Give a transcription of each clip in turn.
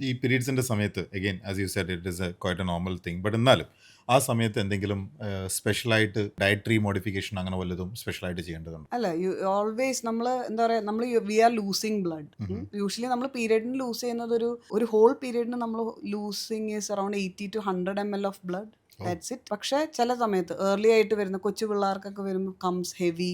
ഈ പീരീഡ്സിന്റെ സമയത്ത് again as you said it is a quite a normal thing but എന്നാലും ആ സമയത്ത് എന്തെങ്കിലും സ്പെഷ്യലായിട്ട് ഡയറ്ററി മോഡിഫിക്കേഷൻ അങ്ങനെ വല്ലതും സ്പെഷ്യലായിട്ട് ചെയ്യേണ്ടതുണ്ട്? അല്ല യു ഓൾവേസ് നമ്മൾ എന്താ പറയുക നമ്മൾ we are losing blood usually നമ്മൾ പീരീഡിന് ലൂസ് ചെയ്യുന്നത് ഒരു ഒരു ഹോൾ പീരീഡിന് നമ്മൾ losing is around eighty to hundred M L of blood that's it പക്ഷേ ചില സമയത്ത് ഏർലി ആയിട്ട് വരുന്ന കൊച്ചു പിള്ളേർക്കൊക്കെ വരുമ്പോൾ കംസ് ഹെവി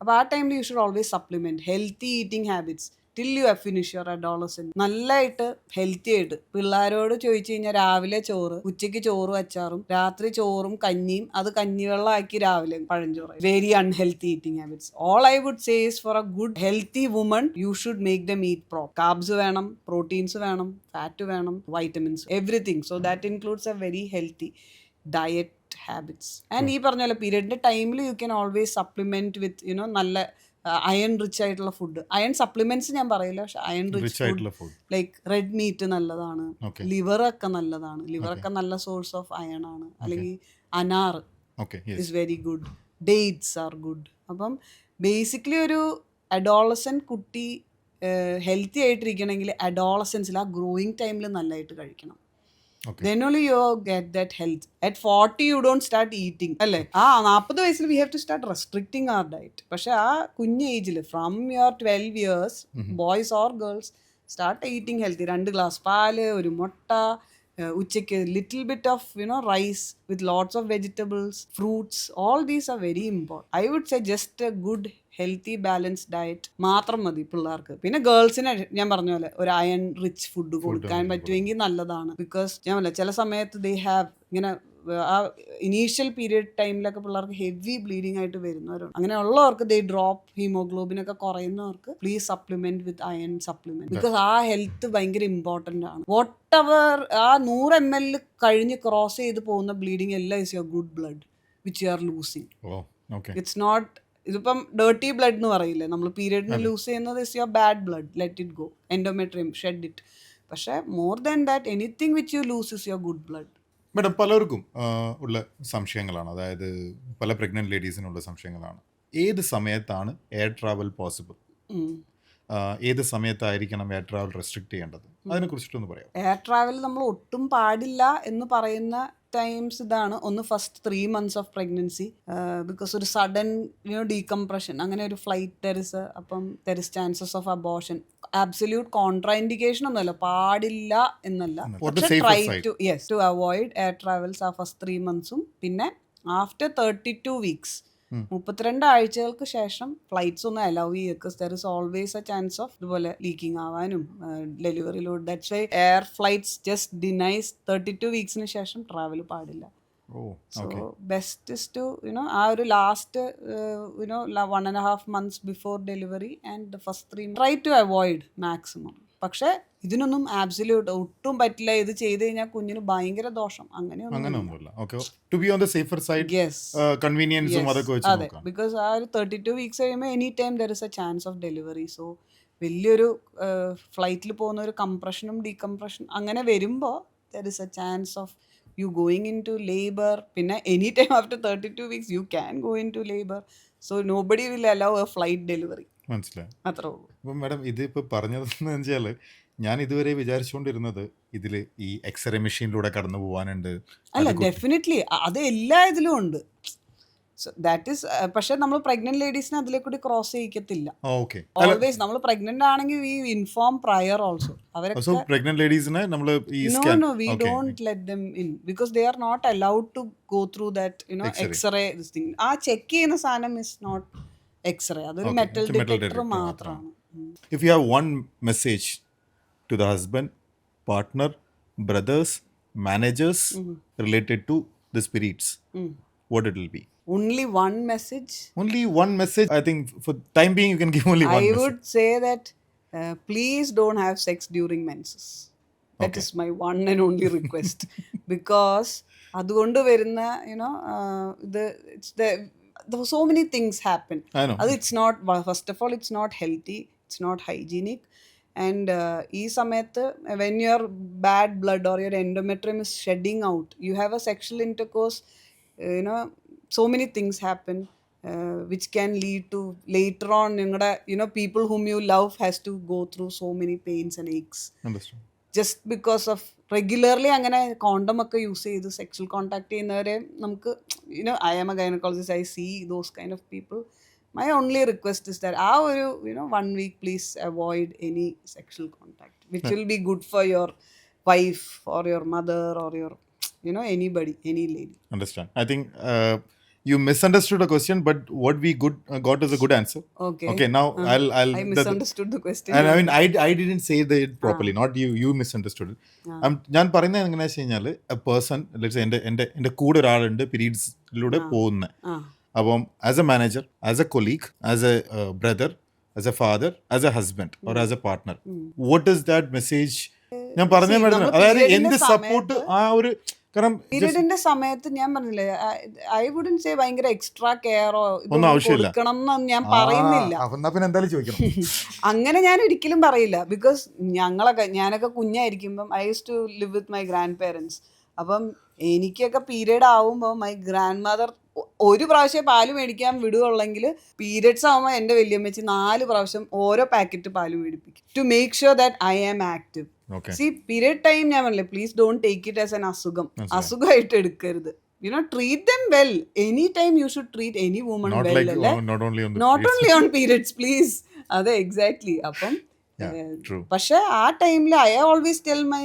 അപ്പോൾ ആ ടൈമിൽ you should always supplement healthy eating habits till you have finish your adolescence നല്ലതായിട്ട് ഹെൽത്തി ആയിട്ട്. പിള്ളേരോട് ചോദിച്ചു കഴിഞ്ഞാൽ രാവിലെ ചോറ് ഉച്ചയ്ക്ക് ചോറും അച്ചാറും രാത്രി ചോറും കഞ്ഞിയും അത് കഞ്ഞിവെള്ളമാക്കി രാവിലെ പഴഞ്ചോറ്. Very unhealthy eating habits all I would says for a good healthy woman you should make the meet pro carbs വേണം പ്രോട്ടീൻസ് വേണം ഫാറ്റ് വേണം vitamins everything so that includes a very healthy diet habits and ഈ പറഞ്ഞ പോലെ പീരീഡിന്റെ ടൈമിൽ you can always supplement with you know നല്ല iron rich ആയിട്ടുള്ള ഫുഡ് അയൺ സപ്ലിമെന്റ്സ് ഞാൻ പറയില്ല പക്ഷെ അയൺ റിച്ച് ആയിട്ടുള്ള ഫുഡ് ലൈക്ക് റെഡ് മീറ്റ് നല്ലതാണ്. ലിവർ ഒക്കെ നല്ലതാണ്. ലിവർ ഒക്കെ നല്ല സോഴ്സ് ഓഫ് അയൺ ആണ്. അല്ലെങ്കിൽ anar is very good dates are good അപ്പം ബേസിക്കലി ഒരു അഡോളസൻ കുട്ടി ഹെൽത്തി ആയിട്ടിരിക്കണമെങ്കിൽ അഡോളസൻസിൽ ആ ഗ്രോയിങ് ടൈമിൽ നല്ലതായിട്ട് കഴിക്കണം. Then only you get that health. At 40 you don't start eating അല്ലേ? ആ നാൽപ്പത് വയസ്സിൽ we have to start restricting our diet പക്ഷെ ആ കുഞ്ഞ് ഏജിൽ from your twelve years boys or girls start eating healthy രണ്ട് ഗ്ലാസ് പാൽ ഒരു മുട്ട ഉച്ചയ്ക്ക് little bit of you know rice with lots of vegetables fruits all these are very important I would say just a good healthy balanced diet മാത്രം മതി പിള്ളേർക്ക്. പിന്നെ ഗേൾസിന് ഞാൻ പറഞ്ഞ പോലെ ഒരു അയൺ റിച്ച് ഫുഡ് കൊടുക്കാൻ പറ്റുമെങ്കിൽ നല്ലതാണ്. ബിക്കോസ് ഞാൻ പറയാം ചില സമയത്ത് ദേ ഹാവ് ഇങ്ങനെ ആ ഇനീഷ്യൽ പീരിയഡ് ടൈമിലൊക്കെ പിള്ളേർക്ക് ഹെവി ബ്ലീഡിങ് ആയിട്ട് വരുന്നവരുണ്ട്. അങ്ങനെ ഉള്ളവർക്ക് ദേ ഡ്രോപ്പ് ഹീമോഗ്ലോബിൻ ഒക്കെ കുറയുന്നവർക്ക് please supplement with iron supplement because ആ ഹെൽത്ത് ഭയങ്കര ഇമ്പോർട്ടന്റ് ആണ്. വാട്ട് അവർ ആ നൂറ് എം എൽ കഴിഞ്ഞ് ക്രോസ് ചെയ്ത് പോകുന്ന ബ്ലീഡിങ് എല്ലാം is your good blood which you are losing it's not ഇതിപ്പം ഡേർട്ടി ബ്ലഡ് എന്ന് പറയില്ലേ? നമ്മൾ പീരിയഡിന് ലൂസ് ചെയ്യുന്നത് is your bad blood let it go endometrium shed it പക്ഷേ more than that anything which you lose is your good blood madam പലർക്കും ഉള്ള സംശയങ്ങളാണ്. അതായത് പല പ്രഗ്നന്റ് ലേഡീസിനുള്ള സംശയങ്ങളാണ്. ഏത് സമയത്താണ് എയർ ട്രാവൽ പോസിബിൾ ഏത് സമയത്തായിരിക്കണം എയർ ട്രാവൽ റെസ്ട്രിക്ട് ചെയ്യേണ്ടത്? അതിനെ കുറിച്ചിട്ടൊന്ന് പറയാം എയർ ട്രാവൽ നമ്മൾ ഒട്ടും പാടില്ല എന്ന് പറയുന്ന ടൈംസ് ഇതാണ്. ഒന്ന് first three months of pregnancy because ഒരു സഡൻ യുനോ ഡീകംപ്രഷൻ അങ്ങനെ ഒരു ഫ്ലൈറ്റ് തെറിസ് അപ്പം there's chances of abortion absolute contraindication ഒന്നുമല്ല. പാടില്ല എന്നല്ല. പക്ഷെ try. To yes to avoid air travels ആ ഫസ്റ്റ് ത്രീ മന്ത്സും പിന്നെ ആഫ്റ്റർ തേർട്ടി ടു വീക്സ്. മുപ്പത്തിരണ്ട് ആഴ്ചകൾക്ക് ശേഷം ഫ്ലൈറ്റ്സ് ഒന്നും അലൗ ചെയ്യുക because there is always a chance of ഇതുപോലെ ലീക്കിംഗ് ആവാനും ഡെലിവറിയിലൂടെ that's why air flights just denies thirty two വീക്സിന് ശേഷം ട്രാവൽ പാടില്ല. So best is to you know ആ ഒരു last you know one and half months before delivery and first three try to avoid maximum പക്ഷേ ഇതിനൊന്നും absolute ഒട്ടും പറ്റില്ല. ഇത് ചെയ്ത് കഴിഞ്ഞാൽ കുഞ്ഞിന് ഭയങ്കര ദോഷം. അങ്ങനെ അങ്ങനെയൊന്നും ബിക്കോസ് ആ ഒരു തേർട്ടി ടു വീക്സ് കഴിയുമ്പോൾ any time there is a chance of delivery so വലിയൊരു ഫ്ലൈറ്റിൽ പോകുന്ന ഒരു കംപ്രഷനും ഡീകംപ്രഷൻ അങ്ങനെ വരുമ്പോൾ there is a chance of you going into labour പിന്നെ any time after thirty two weeks you can go into labour so nobody will allow a flight delivery മനസ്സിലായി. അത്രേ ഉള്ളൂ. അപ്പം മാഡം ഇതിപ്പോൾ പറഞ്ഞതെന്ന് വെച്ചാൽ ഞാൻ ഇതുവരെ വിചാരിച്ചുകൊണ്ടിരുന്നത് ഇതിൽ ഈ എക്സ്റേ മെഷീനിലൂടെ കടന്നു പോകാനുണ്ട് അല്ല ഡെഫിനറ്റ്ലി അത് എല്ലാ ഇതിലും ഉണ്ട്. ദാറ്റ് ഈസ് പക്ഷെ നമ്മൾ പ്രഗ്നന്റ് ലേഡീസിനെ അതിലേ കൂടി ക്രോസ് ചെയ്യിക്കത്തില്ല ഓക്കെ ഓൾവേസ് നമ്മൾ പ്രഗ്നന്റ് ആണെങ്കിൽ വി ഇൻഫോം പ്രയർ ഓൾസോ അവരെ സോ പ്രഗ്നന്റ് ലേഡീസിനെ നമ്മൾ ഈ no no we don't them in in because they are allowed allowed to through that you know x-ray this x-ray ആ ചെക്ക് ചെയ്യുന്ന സാധനം ഇസ് നോട്ട് എക്സ്റേ അതൊരു Okay, metal it's a metal detector detector മാത്രമാണ് if you have one message to the husband, partner, brothers, managers related to the spirits, Mm. what it will be? only one message Only one message. I think for time being, you can give only one i message. would say that uh, please don't have sex during menses That is my one and only request because അതുകൊണ്ട് വരുന്ന you know ഇത് it's the so many things happen I know. അത് it's not first of all it's not healthy it's not hygienic and ഈ സമയത്ത് when your bad blood or your endometrium is shedding out you have a sexual intercourse you know so many things happen which can lead to later on നിങ്ങളുടെ you know people whom you love has to go through so many pains and aches Understand. Just because of regularly അങ്ങനെ condom ഒക്കെ use ചെയ്ത് sexual contact ചെയ്യുന്നവരെ നമുക്ക് you know I am a gynaecologist I see those kind of people my only request is that ആ ഒരു you know one week please avoid any sexual contact which will be good for your wife or your mother or your you know anybody any lady understand I uh, you misunderstood a question, but what we good uh, got is a good answer. Okay Okay, now I'll I'll. I the- misunderstood the question and I mean, I, I didn't say that properly. Not you. You misunderstood it. I'm- ഞാൻ പറയുന്നത് എങ്ങനെയാ വെച്ച് കഴിഞ്ഞാൽ a person എന്റെ എന്റെ എന്റെ കൂടെ ഒരാളുണ്ട് പീരീഡ്സിലൂടെ പോകുന്നത് അപ്പം as a manager as a colleague as a brother as a father as a husband or as a partner what is that message ഞാൻ പറഞ്ഞു നമ്മൾ അതായത് എന്ത് സപ്പോർട്ട് ആ ഒരു കാരണം പീരീഡിന്റെ സമയത്ത് ഞാൻ പറഞ്ഞില്ലേ ഐ വുഡൻ സേ ഭയങ്കര എക്സ്ട്രാ കെയറോ ഒന്നും ആവശ്യമില്ല. കൊടുക്കണം എന്ന് ഞാൻ പറയുന്നില്ല. ആ, എന്നാ പിന്നെ എന്തായാലും ചോദിക്കണം. അങ്ങനെ ഞാൻ ഒരിക്കലും പറയില്ല. ബിക്കോസ് ഞങ്ങളൊക്കെ ഞാനൊക്കെ കുഞ്ഞായിരിക്കുമ്പം I use to live with my grandparents അപ്പം എനിക്കൊക്കെ പീരീഡ് ആവുമ്പോൾ മൈ ഗ്രാൻഡ് മദർ ഒരു പ്രാവശ്യം പാൽ മേടിക്കാൻ വിടുകയുള്ളെങ്കിൽ പീരിയഡ്സ് ആകുമ്പോൾ എന്റെ വലിയമ്മച്ചി നാല് പ്രാവശ്യം ഓരോ പാക്കറ്റ് പാൽ മേടിപ്പിക്കും. To make sure that I am active see period time ഞാൻ പറഞ്ഞില്ലേ please don't take it as an അസുഖം. അസുഖമായിട്ട് എടുക്കരുത്. You know treat them well any time you should treat any woman well അല്ലേ? Not only on periods please അതെ exactly അപ്പം പക്ഷെ ആ ടൈമിൽ I always tell my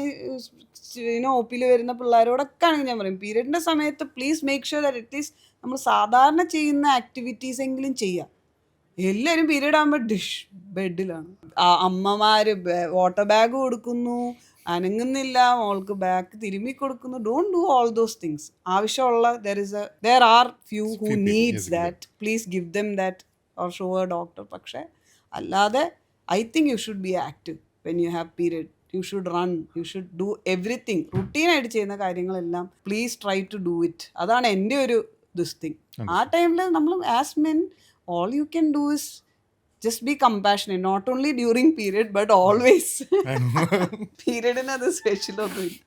you know ഒപ്പിൽ വരുന്ന പിള്ളേരോടൊക്കെ ആണെങ്കിൽ ഞാൻ പറയും പീരിയഡിന്റെ സമയത്ത് please make sure that at least നമ്മൾ സാധാരണ ചെയ്യുന്ന ആക്ടിവിറ്റീസ് എങ്കിലും ചെയ്യാം. എല്ലാവരും പീരീഡ് ആകുമ്പോൾ ഡിഷ് ബെഡിലാണ് അമ്മമാര് വാട്ടർ ബാഗ് കൊടുക്കുന്നു അനങ്ങുന്നില്ല മോൾക്ക് ബാക്ക് തിരുമ്മി കൊടുക്കുന്നു. Don't do all those things ആവശ്യമുള്ള there is a there are few who needs that please give them that or show a doctor പക്ഷേ അല്ലാതെ I think you should be active when you have period you should run you should do everything റുട്ടീനായിട്ട് ചെയ്യുന്ന കാര്യങ്ങളെല്ലാം please try to do it അതാണ് എന്റെ ഒരു this thing ആ ടൈമിൽ നമ്മൾ as men all you can do is just be compassionate not only during period but always പീരിയഡിന് അത് special ഒന്നും ഇല്ല